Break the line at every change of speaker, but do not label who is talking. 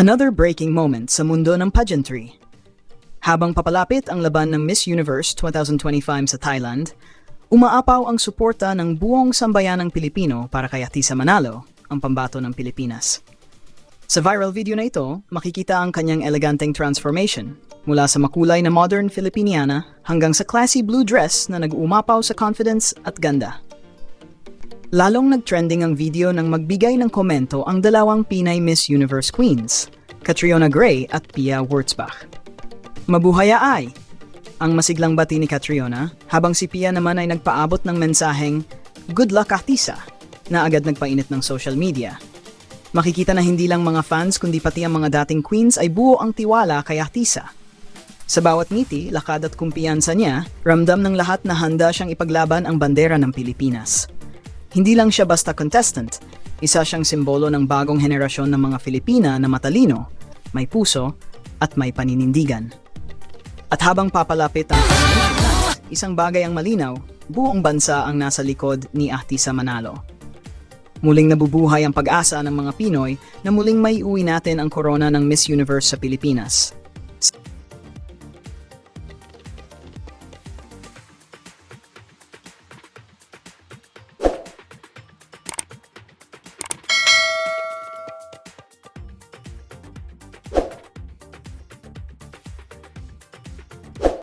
Another breaking moment sa mundo ng pageantry. Habang papalapit ang laban ng Miss Universe 2025 sa Thailand, umaapaw ang suporta ng buong sambayanang Pilipino para kay Atisa Manalo, ang pambato ng Pilipinas. Sa viral video na ito, makikita ang kanyang eleganteng transformation mula sa makulay na modern Filipiniana hanggang sa classy blue dress na nag-uumapaw sa confidence at ganda. Lalong nag-trending ang video nang magbigay ng komento ang dalawang Pinay Miss Universe Queens, Catriona Gray at Pia Wurtzbach. Mabuhay ay! Ang masiglang bati ni Catriona, habang si Pia naman ay nagpaabot ng mensaheng, Good luck Atisa, na agad nagpainit ng social media. Makikita na hindi lang mga fans kundi pati ang mga dating queens ay buo ang tiwala kay Atisa. Sa bawat ngiti, lakad at kumpiyansa niya, ramdam ng lahat na handa siyang ipaglaban ang bandera ng Pilipinas. Hindi lang siya basta contestant, isa siyang simbolo ng bagong henerasyon ng mga Filipina na matalino, may puso, at may paninindigan. At habang papalapit ang isang bagay ang malinaw, buong bansa ang nasa likod ni Ahtisa Manalo. Muling nabubuhay ang pag-asa ng mga Pinoy na muling may uwi natin ang korona ng Miss Universe sa Pilipinas.